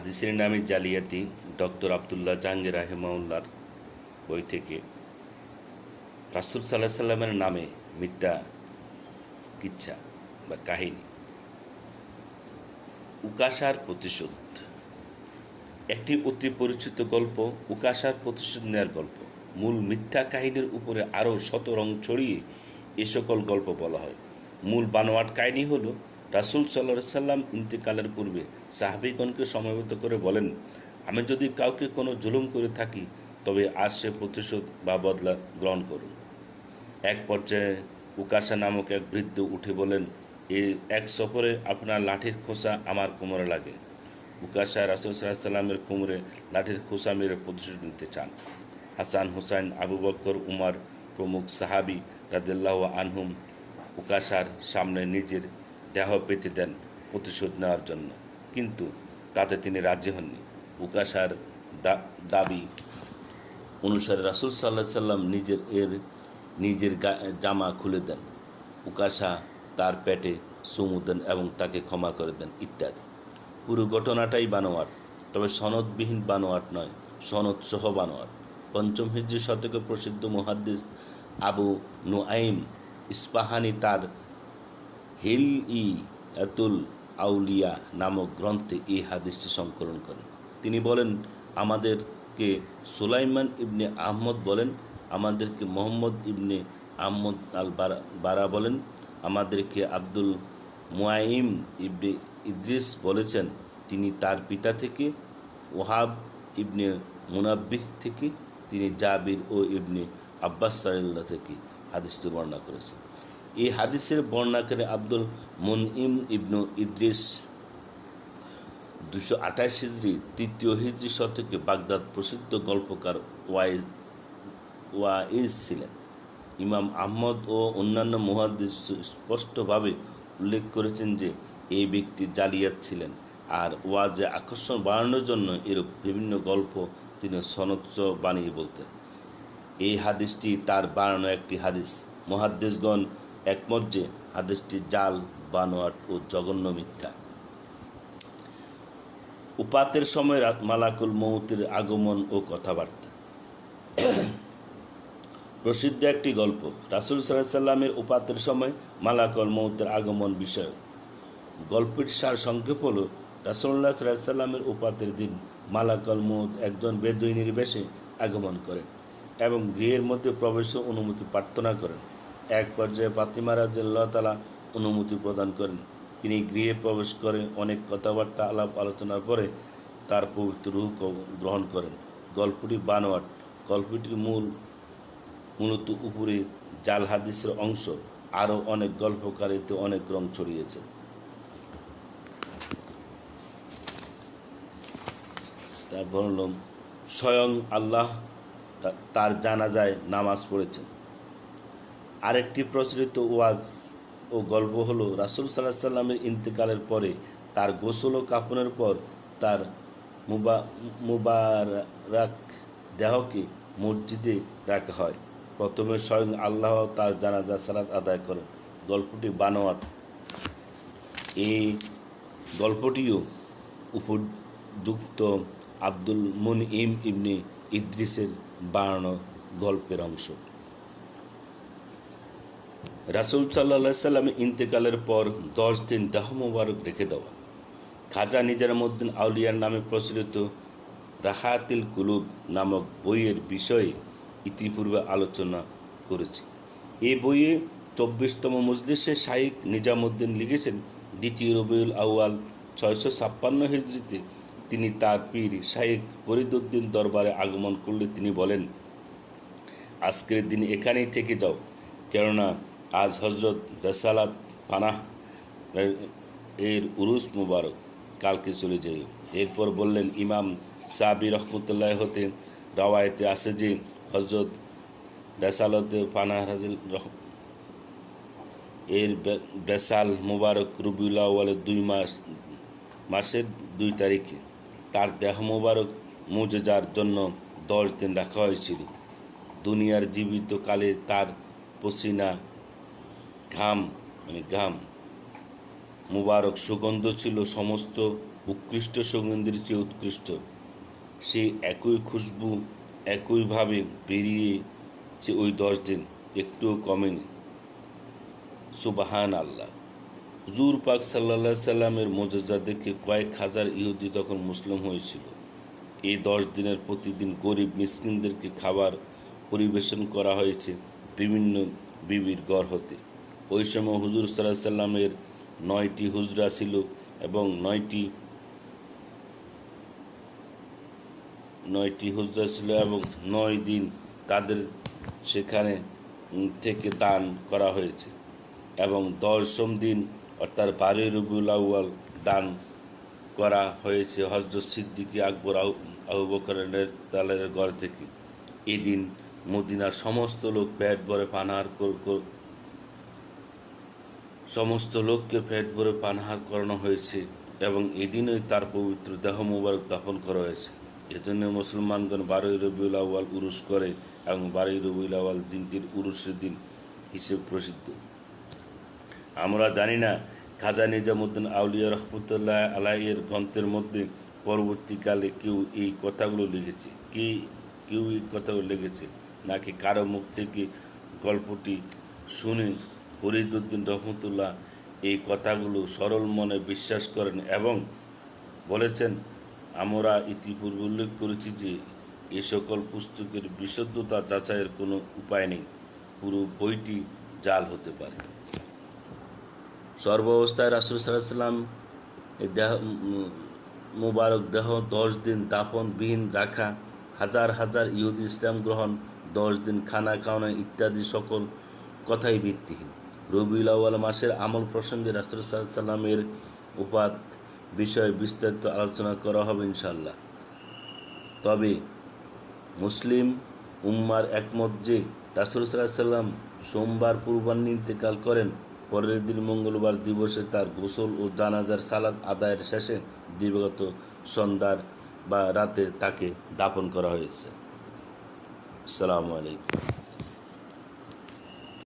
হাদিসের নামে জালিয়াতি, ডক্টর আবদুল্লাহ জাহাঙ্গীর রাহেমাউল্লার বই থেকে। রাসুল সাল্লাহ সাল্লামের নামে মিথ্যা কিচ্ছা বা কাহিনী। উকাশার প্রতিশোধ। একটি অতি পরিচিত গল্প, উকাশার প্রতিশোধ নেয়ার গল্প। মূল মিথ্যা কাহিনীর উপরে আরও শত রং ছড়িয়ে এ সকল গল্প বলা হয়। মূল বানোয়াট কাহিনী হল রাসুল সাল্লা সাল্লাম ইন্তেকালের পূর্বে সাহাবিগণকে সমবেত করে বলেন, আমি যদি কাউকে কোনো জুলুম করে থাকি, তবে আজ সে প্রতিশোধ বা বদলা গ্রহণ করুন। এক পর্যায়ে উকাশা নামক এক বৃদ্ধ উঠে বলেন এই এক সফরে আপনার লাঠির খোসা আমার কোমরে লাগে। উকাশা রাসুল সাল্লাহ সাল্লামের কোমরে লাঠির খোসা মেরে প্রতিশোধ নিতে চান। হাসান হুসাইন, আবু বক্কর, উমার প্রমুখ সাহাবি রাদিল্লাহ আনহুম উকাশার সামনে নিজের দেহ পেতে দেন প্রতিশোধ নেওয়ার জন্য। কিন্তু তাতে তিনি রাজি হননি। উকাশার দাবি অনুসারে রাসুল সাল্লাহ সাল্লাম নিজের এর, নিজের জামা খুলে দেন। উকাশা তার পেটে চুমু দেন এবং তাকে ক্ষমা করে দেন ইত্যাদি। পুরো ঘটনাটাই বানোয়াট, তবে সনদবিহীন বানোয়াট নয় সনদ সহ বানোয়াট। পঞ্চম হিজরি শতকে প্রসিদ্ধ মুহাদ্দিস আবু নুআইম ইস্পাহানি তার হিল ই এতুল আউলিয়া নামক গ্রন্থে এই হাদিসটি সংকলন করেন। তিনি বলেন, আমাদেরকে সুলাইমান ইবনে আহমদ বলেন, আমাদেরকে মোহাম্মদ ইবনে আহমদ আল বারা বলেন, আমাদেরকে আব্দুল মুয়াইম ইবনে ইদ্রিস বলেছেন, তিনি তার পিতা থেকে, ওহাব ইবনে মুনাব্বিহ থেকে, তিনি জাবির ও ইবনে আব্বাস সাল্লাহ থেকে হাদিসটি বর্ণনা করেছেন। এই হাদিসের বর্ণাকারে আব্দুল মুনইম ইবনু ইদ্রিস দুশো আঠাশ হিজড়ি, তৃতীয় হিজড়ি শতকে বাগদাদ প্রসিদ্ধ গল্পকার ওয়াইজ ওয়াইজ ছিলেন। ইমাম আহমদ ও অন্যান্য মহাদিস স্পষ্টভাবে উল্লেখ করেছেন যে, এই ব্যক্তি জালিয়াত ছিলেন আর ওয়াজে আকর্ষণ বাড়ানোর জন্য এরূপ বিভিন্ন গল্প তিনি সনচ্চ বানিয়ে বলতেন। এই হাদিসটি তার বানানো একটি হাদিস। মহাদ্দেশগণ একমত যে হাদিসটি জাল, বানোয়াট ও জঘন্য মিথ্যা। উপাতের সময় রাত মালাকুল মৌতের আগমন ও কথাবার্তা। প্রসিদ্ধ একটি গল্প, রাসুল সাল্লামের উপাতের সময় মালাকুল মৌতের আগমন বিষয় গল্পের সার সংক্ষেপ হল রাসুল্লাহ সাল্লাহ সাল্লামের উপাতের দিন মালাকুল মৌত একজন বেদুইনির বেশে আগমন করেন এবং গৃহের মধ্যে প্রবেশও অনুমতি প্রার্থনা করেন। এক পর্যায়ে ফাতিমা রাজ্লাহ তালা অনুমতি প্রদান করেন। তিনি গৃহে প্রবেশ করে অনেক কথাবার্তা, আলাপ আলোচনার পরে তার পবিত্র ক- গ্রহণ করেন। গল্পটি বানোয়াট। গল্পটির মূল, মূলত উপরে জাল হাদিসের অংশ। আরও অনেক গল্পকারিতে অনেক রং ছড়িয়েছে। তারপর হলো, স্বয়ং আল্লাহ তার জানাজায় নামাজ পড়েছেন। আরেকটি প্রচলিত ওয়াজ ও গল্প হলো রাসুল সাল্লাহ সাল্লামের ইন্তেকালের পরে তার গোসল ও কাপনের পর তার মুবা, মুবারাক দেহকে মসজিদে রাখা হয়। প্রথমে স্বয়ং আল্লাহ তার জানাজা, সালাত আদায় করেন। গল্পটি বানোয়াট। এই গল্পটিও উপযুক্ত আব্দুল মুনইম ইবনে ইদ্রিসের বানানো গল্পের অংশ। রাসুল সাল্লা সাল্লাম ইন্তেকালের পর দশ দিন দাহ মোবারক রেখে দেওয়া। খাজা নিজামুদ্দিন আউলিয়ার নামে প্রচলিত রাহাতিল কুলুব নামক বইয়ের বিষয়ে ইতিপূর্বে আলোচনা করেছি। এ বইয়ে চব্বিশতম মজলিসে শাহিক নিজামুদ্দিন লিখেছেন, দ্বিতীয় রবিউল আউয়াল ছয়শো ছাপ্পান্ন হিজড়িতে তিনি তার পীর শাহিক ফরিদুদ্দিন দরবারে আগমন করলে তিনি বলেন, আজকের দিন এখানেই থেকে যাও। কেননা আজ হজরত রসালাত পানাহ এর উরুস মুবারক, কালকে চলে যাই এরপর বললেন, ইমাম সাবি রহমতুল্লাহ হতে রাওয়ায়তে আসে যে হজরত রেসালতে পানাহ এর বেসাল মুবারক রবিউল আউয়ালের দুই মাস, মাসের দুই তারিখে। তার দেহ মুবারক মুজেজার জন্য দশ দিন রাখা হয়েছিল। দুনিয়ার জীবিত কালে তার পসিনা ঘাম মানে ঘাম। মুবারক সুগন্ধ ছিল সমস্ত উৎকৃষ্ট সুগন্ধির চেয়ে উৎকৃষ্ট। সেই একই খুশবু একইভাবে বেরিয়েছে ওই দশ দিন, একটুও কমেনি। সুবাহান আল্লাহ হুজুর পাক সাল্লা সাল্লামের মর্যাদা দেখে কয়েক হাজার ইহুদি তখন মুসলিম হয়েছিল। এই দশ দিনের প্রতিদিন গরিব মিসকিনদেরকে খাবার পরিবেশন করা হয়েছে বিভিন্ন বিবির গড় হতে। ওই সময় হুজুর সাল্লাহ সাল্লামের নয়টি হুজরা ছিল এবং নয়টি নয়টি হুজরা ছিল এবং নয় দিন তাদের সেখানে থেকে দান করা হয়েছে এবং দশম দিন অর্থাৎ বারোই রবিউল আউয়াল দান করা হয়েছে হজরত সিদ্দিকী আকবর আবু বকরের তালের ঘর থেকে। এদিন মদিনার সমস্ত লোক পেট ভরে পানাহার সমস্ত লোককে পেট ভরে পানাহার করানো হয়েছে এবং এদিনই তার পবিত্র দেহ মোবারক দাফন করা হয়েছে। এজন্য মুসলমানগণ বারোই রবিউল আউয়াল উরুস করে এবং বারোই রবিউল আউয়াল দিনটির উরুসের দিন হিসেবে প্রসিদ্ধ। আমরা জানি না খাজা নিজামুদ্দিন আউলিয়া রহমতুল্লাহ আলাইয়ের গ্রন্থের মধ্যে পরবর্তীকালে কেউ এই কথাগুলো লিখেছে। কে, কেউ এই কথাগুলো লিখেছে? নাকি কারও মুখ থেকে গল্পটি শুনে ফরিদুদ্দিন রহমতুল্লাহ এই কথাগুলো সরল মনে বিশ্বাস করেন এবং বলেছেন, আমরা ইতিপূর্বে উল্লেখ করেছি যে এ সকল পুস্তকের বিশুদ্ধতা যাচাইয়ের কোনো উপায় নেই। পুরো বইটি জাল হতে পারে। সর্বাবস্থায় রাসুল সাল্লাম দেহ, মুবারক দেহ, দশ দিন দাফনবিহীন রাখা, হাজার হাজার ইহুদি ইসলাম গ্রহণ, দশ দিন খানা খাওয়ানো ইত্যাদি সকল কথাই ভিত্তিহীন। রবিউল মাসের আমল প্রসঙ্গে রাসুল সাল্লামের উপাত বিষয়ে বিস্তারিত আলোচনা করা হবে ইনশাল্লাহ তবে মুসলিম উম্মার একমত যে রাসুল সাল্লাম সোমবার পূর্বাহ্নে ইন্তেকাল করেন, পরের দিন মঙ্গলবার দিবসে তার গোসল ও জানাজার সালাদ আদায়ের শেষে দিবাগত সন্ধ্যার বা রাতে তাকে দাপন করা হয়েছে। আসসালামু আলাইকুম।